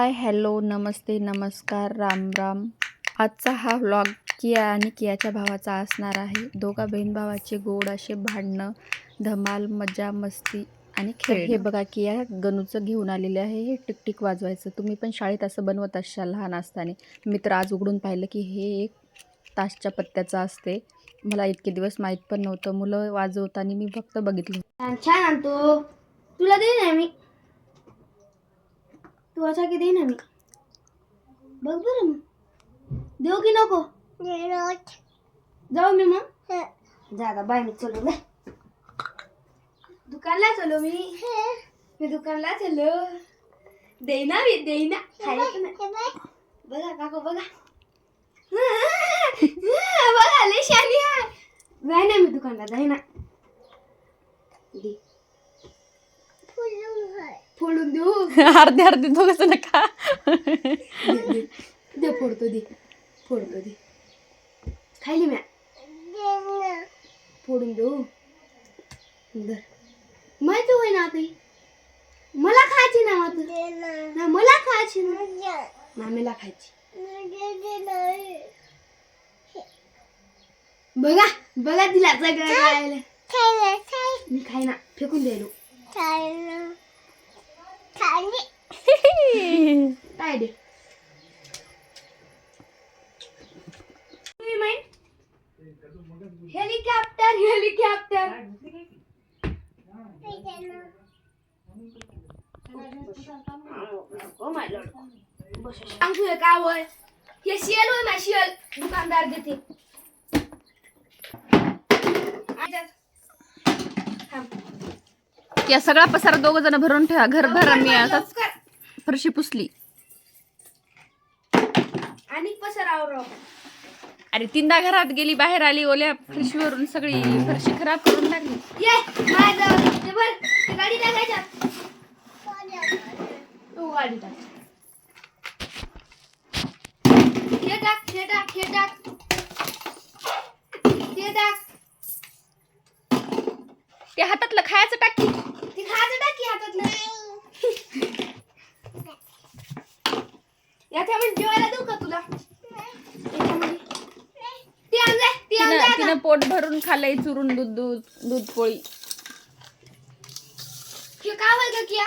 Hi hello नमस्ते नमस्कार राम राम. आजचा हा व्लॉग किया आणि कियाच्या भावाचा असणार आहे. दोघा बहीण भावाचे गोड असे भांडणं धमाल मजा मस्ती आणि खेळ. हे बघा किया गणूचं घेऊन आलेले आहे. हे टिकटिक वाजवायचं. तुम्ही पण शाळेत असं बनवत असाल लहान असताना. मी तर आज उघडून पाहिलं की हे एक ताशच्या पत्त्याचं असते. मला इतके दिवस माहीत पण नव्हतं. मुलं वाजवताना मी फक्त बघितलं. छान छान आणतो तुला देईन ना मी? तू असा की देईन ना मी. बघ बरं मग. देऊ की नको? जाऊ मी मग. जा बाय मी चलो ना. दुकानला चलो मी. मी दुकानला चलो. देईना मी देईना. खायचं नाही? बघा काको बघा. बघा लय शाली जाय ना मी दुकानला जाय ना दे. फोडून देऊ. अर्धे अर्धे दोघं जण का दे, फोडतो दे. फोडतो दे. खायली म्या? फोडून देऊ. दर. माहिती होय ना आता मला खायची ना आता ना मला खायची ना. मामीला खायची. बघा बघा तिला सगळं खायला. मी खाय ना फेकून द्यायलो. काय दे हेलिकॉप्टर हेलिकॉप्टर सांगतो हे काय होय हे शियल होय ना शियल दुकानदार देते या सगळा पसारा दोघं जण भरून ठेवा. घर भरा मी आता. फरशी पुसली. आणि पसरावर अरे तीनदा घरात गेली बाहेर आली ओल्या फरशीवरून सगळी फरशी खराब करून टाकली. ये माझं ते बर ते गाडी टाकायच्या. तू गाडी टाक. हे टाक हे टाक हे टाक. ते टाक. ते हातातलं खायचं टाकी ती खायचं टाक हातातलं. याच्यामध्ये जेवायला देऊ का तुला? ती ती तिनं पोट भरून खाल्लंय चुरून दूध दूध दूध पोळी. हे काय होय ग किया?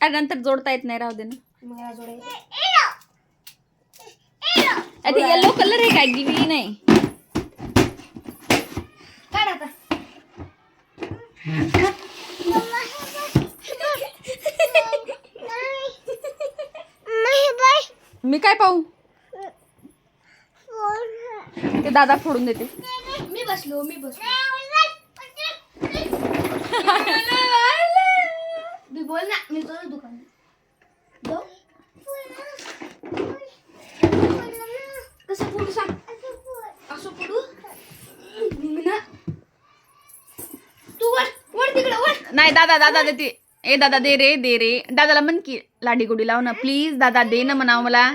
अरे नंतर जोडता येत नाही राहू दे ना. मला जोडायचं अरे येलो कलर आहे काय? गिवी नाही काढ आता. मी काय पाहू? ते दादा फोडून देते मी बसलो मी बसलो. मी बोल ना मी जाऊ दुकान जाऊ कसं फोडू सांग असं फोडू मी ना तू वर वर तिकडे वर नाही दादा दादा देते ए दादा दे रे दे रे. दादाला म्हण की लाडी गुडी लाव ना प्लीज दादा दे ना म्हणावं मला.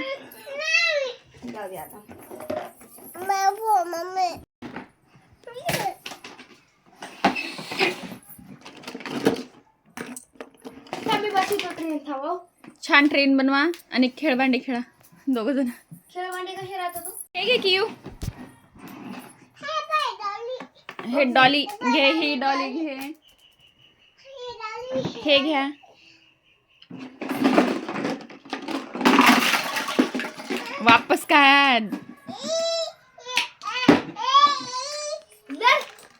छान ट्रेन बनवा आणि खेळभांडे खेळा. दोघ जण. खेळवांडे कसे राहतो तू हे घे की हे डॉली घे ही डॉली घे. हे। घ्या वापस काय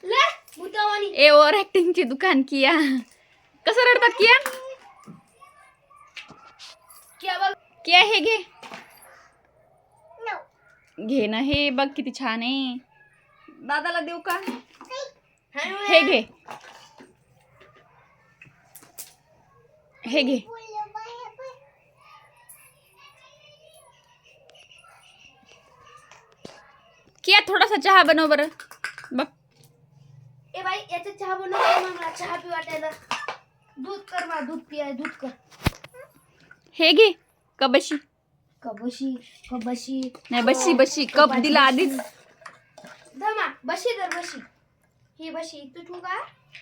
लर भूतावानी ए ओव्हर ऍक्टिंगची दुकान किया। कसं रडतात किया? क्या हे घे घे ना हे बघ किती छान। आहे दादाला देऊ का? हे घे हे घे किया थोडासा चहा बनव बरं बघ ए बाई याचा चहा बनव ना मला चहा पी वाटायला दूध कर मला दूध पियाय दूध कर। हे घे कबशी। कबशी कबशी। नाही बशी बशी कप दिला आधीच बशी। तर बशी ही बशी। तू का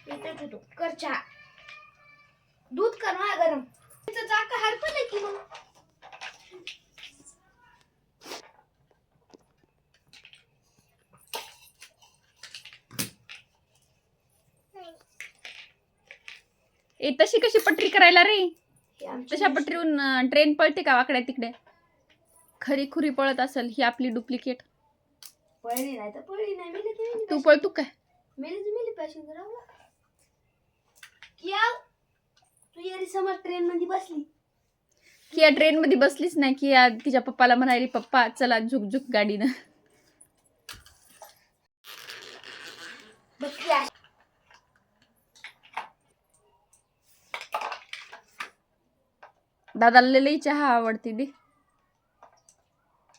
इथे ठेवतो कर चहा। दूध कर ना गरम. तिचं चाका हरपलं की मग? ए तशी कशी पटरी करायला रे? तशा पटरीहून ट्रेन पळते का वाकड्या तिकडे? खरी खुरी पळत असेल ही आपली डुप्लिकेट. पळली नाही तर पळली नाही. मेली तर मेली तू पळतू काय? मेली तर मेली पॅसेंजर राहू किया तू येरी समज ट्रेन मध्ये बसली. किया ट्रेन मध्ये बसलीच नाही किया तिच्या पप्पाला म्हणाली पप्पा चला झुक झुक गाडीनं. दादाला लई चहा आवडते दे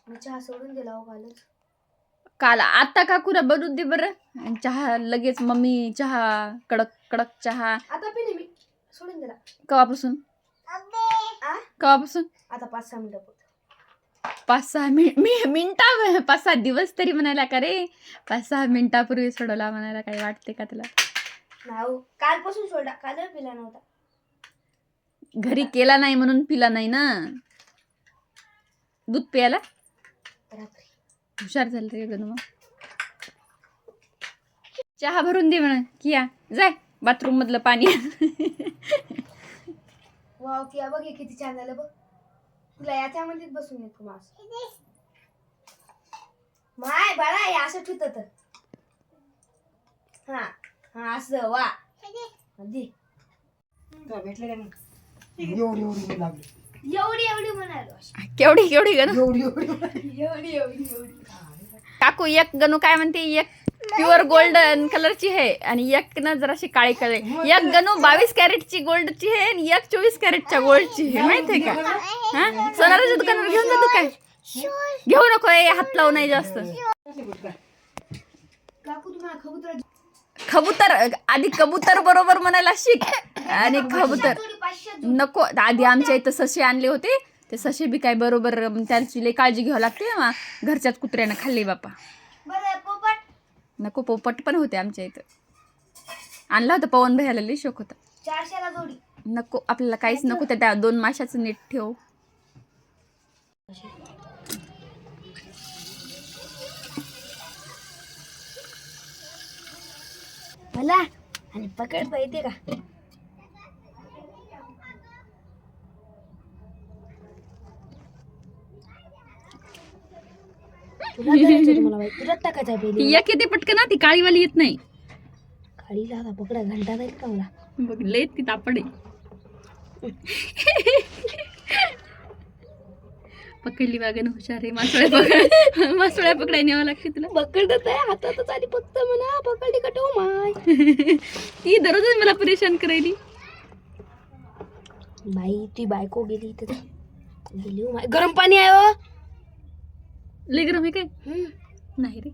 मी चहा सोडून दिला हो कालच. काल आता काकूला बनवून दे बरं. आणि चहा लगेच मम्मी चहा कडक कडक चहा. आता पिले सोडून दिला कवापासून? आ? कवापासून? आता पाच सहा मिनिटं. पाच सहा मी मिनिटा पाच सहा दिवस तरी म्हणायला का रे? पाच सहा मिनिटापूर्वी सोडवला म्हणायला काही वाटते का तुला? नाही हो. कालपासून सोडा काल पिला नव्हता. घरी केला नाही म्हणून पिला नाही ना? दूध प्यायला? रात्री. हुशार झालं रे मग? चहा भरून दे म्हणा. किया. जाय. बाथरूम मधलं पाणी. वाव किया बघ हे किती छान झालं बघ. तुला याच्यामध्येच बसून येतो मास माय बाळा हे असं ठेवत तर हा हा असं वा. दे. भेटले का नाही? एवढी एवढी लागली. एवढी एवढी म्हणालो अशी. केवढी केवढी गणू? एवढी एवढी. एवढी एवढी एवढी. काकू एक गणू काय म्हणते? एक प्युअर गोल्डन कलरची आहे आणि एक ना जराशी काळी कलर एक गणू बावीस कॅरेटची गोल्डची आहे आणि एक चोवीस कॅरेटच्या गोल्डची आहे. माहितीये का? हा? सोनाराच्या दुकानावर घेऊन जातो काय? घेऊ नको हात लावू नाही जास्त. कबूतर आधी कबूतर बरोबर म्हणायला शिक. आणि पाचशे नको आधी आमच्या इथं ससे आणले होते. ते ससे बी काय बरोबर त्यांची लई काळजी घ्यावी लागते. घरच्याच कुत्र्यानं खाल्ले बापा. नको पोपट पण होते आमच्या इथं. आणला होता पवन भैयाला लई शोक होता. चारशेला जोडी. नको आपल्याला काहीच नको त्या- त्या दोन माशाचं नीट ठेव. मला आणि पकडता येते का? तुला करायचं होतं मला बाई. तुला टाकायचं आहे ती पहिले एक येते पटकन ना ती काळीवाली येत नाही. आता पकडा घंटा जाईल का मला? बघ लय ती तापडे पकडली वागण हुशार आहे. मासोळ्या पकड मासोळ्या पकडाय न्यावं लागते तुला. पकडत आहे हातातच आली फक्त म्हणा. पकडली का टो माय? ती दररोजच मला परेशान करायली. बाई ती बायको गेली इथं. गेली हो माय. गरम पाणी आहे हो. लय गरम आहे काय. नाही रे